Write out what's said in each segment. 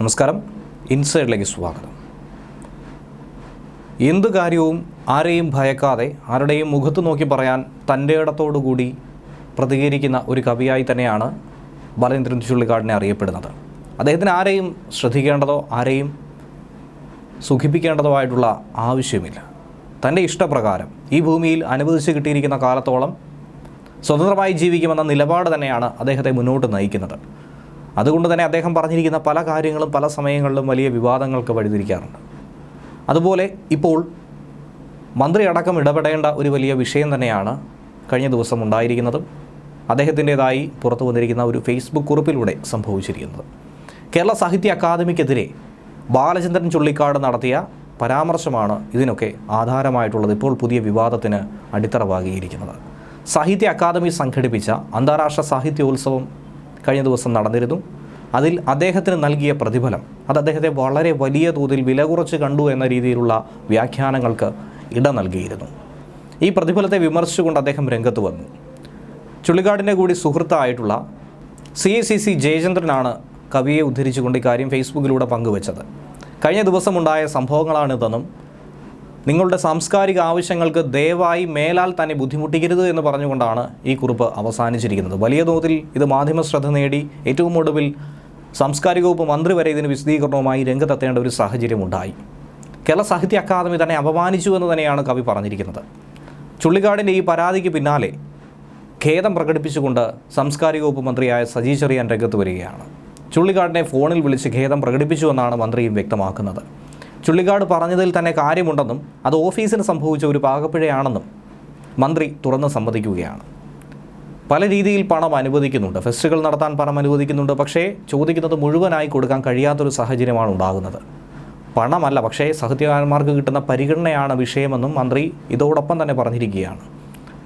നമസ്കാരം. ഇൻസൈഡിലേക്ക് സ്വാഗതം. എന്ത് കാര്യവും ആരെയും ഭയക്കാതെ ആരുടെയും മുഖത്ത് നോക്കി പറയാൻ തന്റെ ഇടത്തോടുകൂടി പ്രതികരിക്കുന്ന ഒരു കവിയായി തന്നെയാണ് ബാലേന്ദ്രൻ ചുള്ളിക്കാടിനെ അറിയപ്പെടുന്നത്. അദ്ദേഹത്തിന് ആരെയും ശ്രദ്ധിക്കേണ്ടതോ ആരെയും സുഖിപ്പിക്കേണ്ടതോ ആയിട്ടുള്ള ആവശ്യമില്ല. തന്റെ ഇഷ്ടപ്രകാരം ഈ ഭൂമിയിൽ അനുവദിച്ച് കിട്ടിയിരിക്കുന്ന കാലത്തോളം സ്വതന്ത്രമായി ജീവിക്കുമെന്ന നിലപാട് തന്നെയാണ് അദ്ദേഹത്തെ മുന്നോട്ട് നയിക്കുന്നത്. അതുകൊണ്ട് തന്നെ അദ്ദേഹം പറഞ്ഞിരിക്കുന്ന പല കാര്യങ്ങളും പല സമയങ്ങളിലും വലിയ വിവാദങ്ങൾക്ക് വഴിതിരിക്കാറുണ്ട്. അതുപോലെ ഇപ്പോൾ മന്ത്രി അടക്കം ഇടപെടേണ്ട ഒരു വലിയ വിഷയം തന്നെയാണ് കഴിഞ്ഞ ദിവസം ഉണ്ടായിരിക്കുന്നതും. അദ്ദേഹത്തിന്റെതായി പുറത്തു വന്നിരിക്കുന്ന ഒരു ഫേസ്ബുക്ക് കുറിപ്പിലൂടെ സംഭവിച്ചിരിക്കുന്നത്. കേരള സാഹിത്യ അക്കാദമിക്കെതിരെ ബാലചന്ദ്രൻ ചുള്ളിക്കാട് നടത്തിയ പരാമർശമാണ് ഇതിനൊക്കെ ആധാരമായിട്ടുള്ളത്. ഇപ്പോൾ പുതിയ വിവാദത്തിന് അടിത്തറവാകിയിരിക്കുന്നത്. സാഹിത്യ അക്കാദമി സംഘടിപ്പിച്ച അന്താരാഷ്ട്ര സാഹിത്യോത്സവം കഴിഞ്ഞ ദിവസം നടന്നിരുന്നു. അതിൽ അദ്ദേഹത്തിന് നൽകിയ പ്രതിഫലം അത് അദ്ദേഹത്തെ വളരെ വലിയ തോതിൽ വില കുറച്ച് കണ്ടു എന്ന രീതിയിലുള്ള വ്യാഖ്യാനങ്ങൾക്ക് ഇട നൽകിയിരുന്നു. ഈ പ്രതിഫലത്തെ വിമർശിച്ചുകൊണ്ട് അദ്ദേഹം രംഗത്ത് വന്നു. ചുള്ളിക്കാടിന്റെ കൂടി സുഹൃത്തായിട്ടുള്ള സി എ സി സി ജയചന്ദ്രനാണ് കവിയെ ഉദ്ധരിച്ചുകൊണ്ട് ഇക്കാര്യം ഫേസ്ബുക്കിലൂടെ പങ്കുവച്ചത്. കഴിഞ്ഞ ദിവസമുണ്ടായ സംഭവങ്ങളാണിതെന്നും നിങ്ങളുടെ സാംസ്കാരിക ആവശ്യങ്ങൾക്ക് ദയവായി മേലാൽ തന്നെ ബുദ്ധിമുട്ടിക്കരുത് എന്ന് പറഞ്ഞുകൊണ്ടാണ് ഈ കുറിപ്പ് അവസാനിച്ചിരിക്കുന്നത്. വലിയ തോതിൽ ഇത് മാധ്യമ ശ്രദ്ധ നേടി ഏറ്റവും ഒടുവിൽ സാംസ്കാരിക വകുപ്പ് മന്ത്രി വരെ ഇതിന് വിശദീകരണവുമായി രംഗത്തെത്തേണ്ട ഒരു സാഹചര്യമുണ്ടായി. കേരള സാഹിത്യ അക്കാദമി തന്നെ അപമാനിച്ചു എന്ന് തന്നെയാണ് കവി പറഞ്ഞിരിക്കുന്നത്. ചുള്ളിക്കാടിന്റെ ഈ പരാതിക്ക് പിന്നാലെ ഖേദം പ്രകടിപ്പിച്ചുകൊണ്ട് സാംസ്കാരിക വകുപ്പ് മന്ത്രിയായ സജി ചെറിയാൻ രംഗത്ത് വരികയാണ്. ചുള്ളിക്കാടിനെ ഫോണിൽ വിളിച്ച് ഖേദം പ്രകടിപ്പിച്ചുവെന്നാണ് മന്ത്രിയും വ്യക്തമാക്കുന്നത്. ചുള്ളിക്കാട് പറഞ്ഞതിൽ തന്നെ കാര്യമുണ്ടെന്നും അത് ഓഫീസിന് സംഭവിച്ച ഒരു പാകപ്പിഴയാണെന്നും മന്ത്രി തുറന്ന് സമ്മതിക്കുകയാണ്. പല രീതിയിൽ പണം അനുവദിക്കുന്നുണ്ട്. ഫെസ്റ്റുകൾ നടത്താൻ പണം അനുവദിക്കുന്നുണ്ട്. പക്ഷേ ചോദിക്കുന്നത് മുഴുവനായി കൊടുക്കാൻ കഴിയാത്തൊരു സാഹചര്യമാണ് ഉണ്ടാകുന്നത്. പണമല്ല പക്ഷേ സാഹിത്യകാരന്മാർക്ക് കിട്ടുന്ന പരിഗണനയാണ് വിഷയമെന്നും മന്ത്രി ഇതോടൊപ്പം തന്നെ പറഞ്ഞിരിക്കുകയാണ്.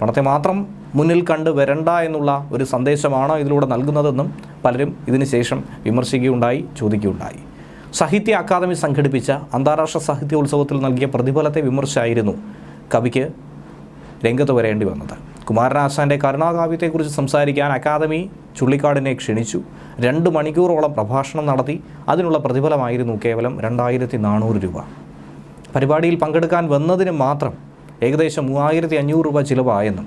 പണത്തെ മാത്രം മുന്നിൽ കണ്ട് വരണ്ട എന്നുള്ള ഒരു സന്ദേശമാണ് ഇതിലൂടെ നൽകുന്നതെന്നും പലരും ഇതിനുശേഷം വിമർശിക്കുകയുണ്ടായി ചോദിക്കുകയുണ്ടായി. സാഹിത്യ അക്കാദമി സംഘടിപ്പിച്ച അന്താരാഷ്ട്ര സാഹിത്യോത്സവത്തിൽ നൽകിയ പ്രതിഫലത്തെ വിമർശിച്ചായിരുന്നു കവിക്ക് രംഗത്ത് വരേണ്ടി വന്നത്. കുമാരനാശാന്റെ കരുണാകാവ്യത്തെക്കുറിച്ച് സംസാരിക്കാൻ അക്കാദമി ചുള്ളിക്കാടിനെ ക്ഷണിച്ചു. രണ്ട് മണിക്കൂറോളം പ്രഭാഷണം നടത്തി. അതിനുള്ള പ്രതിഫലമായിരുന്നു കേവലം രണ്ടായിരത്തി നാനൂറ് രൂപ. പരിപാടിയിൽ പങ്കെടുക്കാൻ വന്നതിന് മാത്രം ഏകദേശം മൂവായിരത്തി അഞ്ഞൂറ് രൂപ ചിലവായെന്നും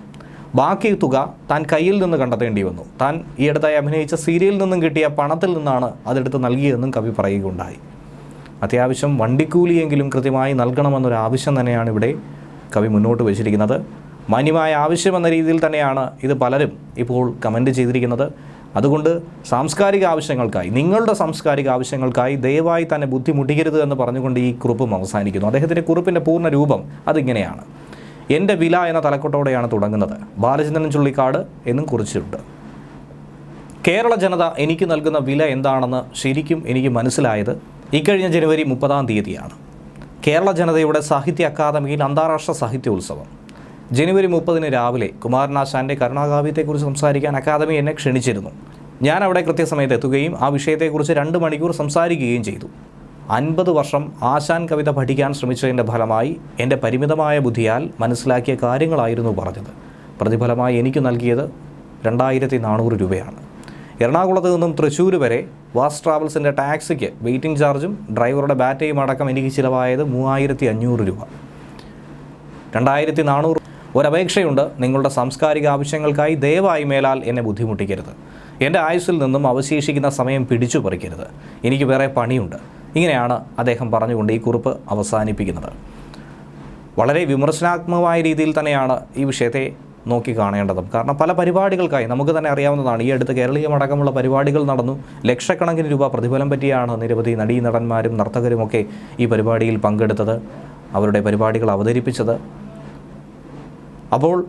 ബാക്കി തുക താൻ കയ്യിൽ നിന്ന് കണ്ടെത്തേണ്ടി വന്നു. താൻ ഈ അടുത്തായി അഭിനയിച്ച സീരിയലിൽ നിന്നും കിട്ടിയ പണത്തിൽ നിന്നാണ് അതെടുത്ത് നൽകിയതെന്നും കവി പറയുകയുണ്ടായി. അത്യാവശ്യം വണ്ടിക്കൂലിയെങ്കിലും കൃത്യമായി നൽകണമെന്നൊരു ആവശ്യം തന്നെയാണ് ഇവിടെ കവി മുന്നോട്ട് വച്ചിരിക്കുന്നത്. മാന്യമായ ആവശ്യമെന്ന രീതിയിൽ തന്നെയാണ് ഇത് പലരും ഇപ്പോൾ കമന്റ് ചെയ്തിരിക്കുന്നത്. അതുകൊണ്ട് സാംസ്കാരിക ആവശ്യങ്ങൾക്കായി നിങ്ങളുടെ സാംസ്കാരിക ആവശ്യങ്ങൾക്കായി ദയവായി തന്നെ ബുദ്ധിമുട്ടിക്കരുത് എന്ന് പറഞ്ഞുകൊണ്ട് ഈ കുറിപ്പും അവസാനിക്കുന്നു. അദ്ദേഹത്തിന്റെ കുറിപ്പിന്റെ പൂർണ രൂപം അതിങ്ങനെയാണ്. എന്റെ വില എന്ന തലക്കെട്ടോടെയാണ് തുടങ്ങുന്നത്. ബാലചന്ദ്രൻ ചുള്ളിക്കാട് എന്നും കുറിച്ചിട്ടുണ്ട്. കേരള ജനത എനിക്ക് നൽകുന്ന വില എന്താണെന്ന് ശരിക്കും എനിക്ക് മനസ്സിലായത് ഇക്കഴിഞ്ഞ ജനുവരി മുപ്പതാം തീയതിയാണ്. കേരള ജനതയുടെ സാഹിത്യ അക്കാദമിയിൽ അന്താരാഷ്ട്ര സാഹിത്യോത്സവം ജനുവരി മുപ്പതിന് രാവിലെ കുമാരനാശാന്റെ കരുണാകാവ്യത്തെക്കുറിച്ച് സംസാരിക്കാൻ അക്കാദമി എന്നെ ക്ഷണിച്ചിരുന്നു. ഞാൻ അവിടെ കൃത്യസമയത്ത് എത്തുകയും ആ വിഷയത്തെക്കുറിച്ച് രണ്ട് മണിക്കൂർ സംസാരിക്കുകയും ചെയ്തു. അൻപത് വർഷം ആശാൻ കവിത പഠിക്കാൻ ശ്രമിച്ചതിന്റെ ഫലമായി എന്റെ പരിമിതമായ ബുദ്ധിയാൽ മനസ്സിലാക്കിയ കാര്യങ്ങളായിരുന്നു പറഞ്ഞത്. പ്രതിഫലമായി എനിക്ക് നൽകിയത് രണ്ടായിരത്തി നാനൂറ് രൂപയാണ്. എറണാകുളത്ത് നിന്നും തൃശ്ശൂർ വരെ വാസ് ട്രാവൽസിന്റെ ടാക്സിക്ക് വെയിറ്റിംഗ് ചാർജും ഡ്രൈവറുടെ ബാറ്റയും അടക്കം എനിക്ക് ചിലവായത് മൂവായിരത്തി അഞ്ഞൂറ് രൂപ. രണ്ടായിരത്തി നാനൂറ് ഒരപേക്ഷയുണ്ട് നിങ്ങളുടെ സാംസ്കാരിക ആവശ്യങ്ങൾക്കായി ദയവായി മേലാൽ എന്നെ ബുദ്ധിമുട്ടിക്കരുത്. എന്റെ ആയുസ്സിൽ നിന്നും അവശേഷിക്കുന്ന സമയം പിടിച്ചു പറിക്കരുത് എനിക്ക് വേറെ പണിയുണ്ട്. ഇങ്ങനെയാണ് അദ്ദേഹം പറഞ്ഞുകൊണ്ട് ഈ കുറിപ്പ് അവസാനിപ്പിക്കുന്നത്. വളരെ വിമർശനാത്മകമായ രീതിയിൽ തന്നെയാണ് ഈ വിഷയത്തെ നോക്കി കാണേണ്ടതും. കാരണം പല പരിപാടികൾക്കായി നമുക്ക് തന്നെ അറിയാവുന്നതാണ് ഈ അടുത്ത് കേരളീയമടക്കമുള്ള പരിപാടികൾ നടന്നു. ലക്ഷക്കണക്കിന് രൂപ പ്രതിഫലം പറ്റിയാണ് നിരവധി നടീ നടന്മാരും നർത്തകരുമൊക്കെ ഈ പരിപാടിയിൽ പങ്കെടുത്തത് അവരുടെ പരിപാടികൾ അവതരിപ്പിച്ചത്. അപ്പോൾ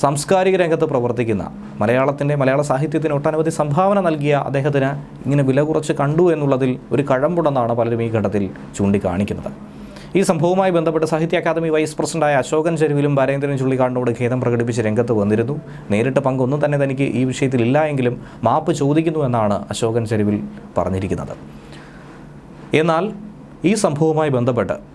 സാംസ്കാരിക രംഗത്ത് പ്രവർത്തിക്കുന്ന മലയാളത്തിന്റെ മലയാള സാഹിത്യത്തിന് ഒട്ടനവധി സംഭാവന നൽകിയ അദ്ദേഹത്തിന് ഇങ്ങനെ വില കുറച്ച് കണ്ടു എന്നുള്ളതിൽ ഒരു കഴമ്പുണ്ടെന്നാണ് പലരും ഈ ഘട്ടത്തിൽ ചൂണ്ടിക്കാണിക്കുന്നത്. ഈ സംഭവവുമായി ബന്ധപ്പെട്ട് സാഹിത്യ അക്കാദമി വൈസ് പ്രസിഡന്റായ അശോകൻ ചെരുവിലും ബാലേന്ദ്രൻ ചുള്ളിക്കാടിനോട് ഖേദം പ്രകടിപ്പിച്ച് രംഗത്ത് വന്നിരുന്നു. നേരിട്ട് പങ്കൊന്നും തന്നെ തനിക്ക് ഈ വിഷയത്തിൽ ഇല്ല എങ്കിലും മാപ്പ് ചോദിക്കുന്നു എന്നാണ് അശോകൻ ചെരുവിൽ പറഞ്ഞിരിക്കുന്നത്. എന്നാൽ ഈ സംഭവവുമായി ബന്ധപ്പെട്ട്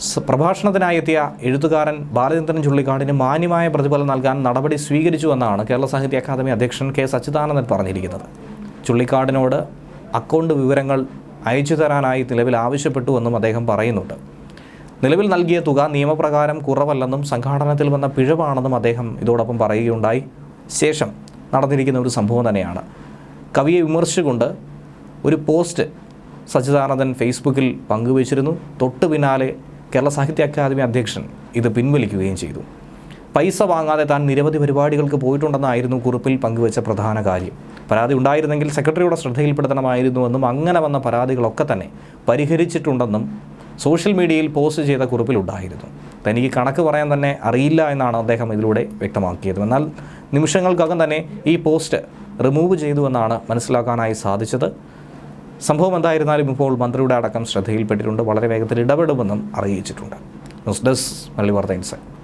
സ- പ്രഭാഷണത്തിനായി എത്തിയ എഴുത്തുകാരൻ ബാലചന്ദ്രൻ ചുള്ളിക്കാടിന് മാന്യമായ പ്രതിഫലം നൽകാൻ നടപടി സ്വീകരിച്ചുവെന്നാണ് കേരള സാഹിത്യ അക്കാദമി അധ്യക്ഷൻ കെ സച്ചിദാനന്ദൻ പറഞ്ഞിരിക്കുന്നത്. ചുള്ളിക്കാടിനോട് അക്കൗണ്ട് വിവരങ്ങൾ അയച്ചു തരാനായി നിലവിൽ ആവശ്യപ്പെട്ടുവെന്നും അദ്ദേഹം പറയുന്നുണ്ട്. നിലവിൽ നൽകിയ തുക നിയമപ്രകാരം കുറവല്ലെന്നും സംഘാടനത്തിൽ വന്ന പിഴവാണെന്നും അദ്ദേഹം ഇതോടൊപ്പം പറയുകയുണ്ടായി. ശേഷം നടന്നിരിക്കുന്ന ഒരു സംഭവം തന്നെയാണ്. കവിയെ വിമർശിച്ചുകൊണ്ട് ഒരു പോസ്റ്റ് സച്ചിദാനന്ദൻ ഫേസ്ബുക്കിൽ പങ്കുവച്ചിരുന്നു. തൊട്ടു പിന്നാലെ കേരള സാഹിത്യ അക്കാദമി അധ്യക്ഷൻ ഇത് പിൻവലിക്കുകയും ചെയ്തു. പൈസ വാങ്ങാതെ താൻ നിരവധി പരിപാടികൾക്ക് പോയിട്ടുണ്ടെന്നായിരുന്നു കുറിപ്പിൽ പങ്കുവച്ച പ്രധാന കാര്യം. പരാതി ഉണ്ടായിരുന്നെങ്കിൽ സെക്രട്ടറിയുടെ ശ്രദ്ധയിൽപ്പെടുത്തണമായിരുന്നുവെന്നും അങ്ങനെ വന്ന പരാതികളൊക്കെ തന്നെ പരിഹരിച്ചിട്ടുണ്ടെന്നും സോഷ്യൽ മീഡിയയിൽ പോസ്റ്റ് ചെയ്ത കുറിപ്പിലുണ്ടായിരുന്നു തനിക്ക് കണക്ക് പറയാൻ തന്നെ അറിയില്ല എന്നാണ് അദ്ദേഹം ഇതിലൂടെ വ്യക്തമാക്കിയത്. എന്നാൽ നിമിഷങ്ങൾക്കകം തന്നെ ഈ പോസ്റ്റ് റിമൂവ് ചെയ്തു എന്നാണ് മനസ്സിലാക്കാനായി സാധിച്ചത്. സംഭവം എന്തായിരുന്നാലും ഇപ്പോൾ മന്ത്രിയുടെ അടക്കം ശ്രദ്ധയിൽപ്പെട്ടിട്ടുണ്ട്. വളരെ വേഗത്തിൽ ഇടപെടുമെന്നും അറിയിച്ചിട്ടുണ്ട്. ന്യൂസ് ഡെസ്ക് മല്ലി ഇൻസൈറ്റ്.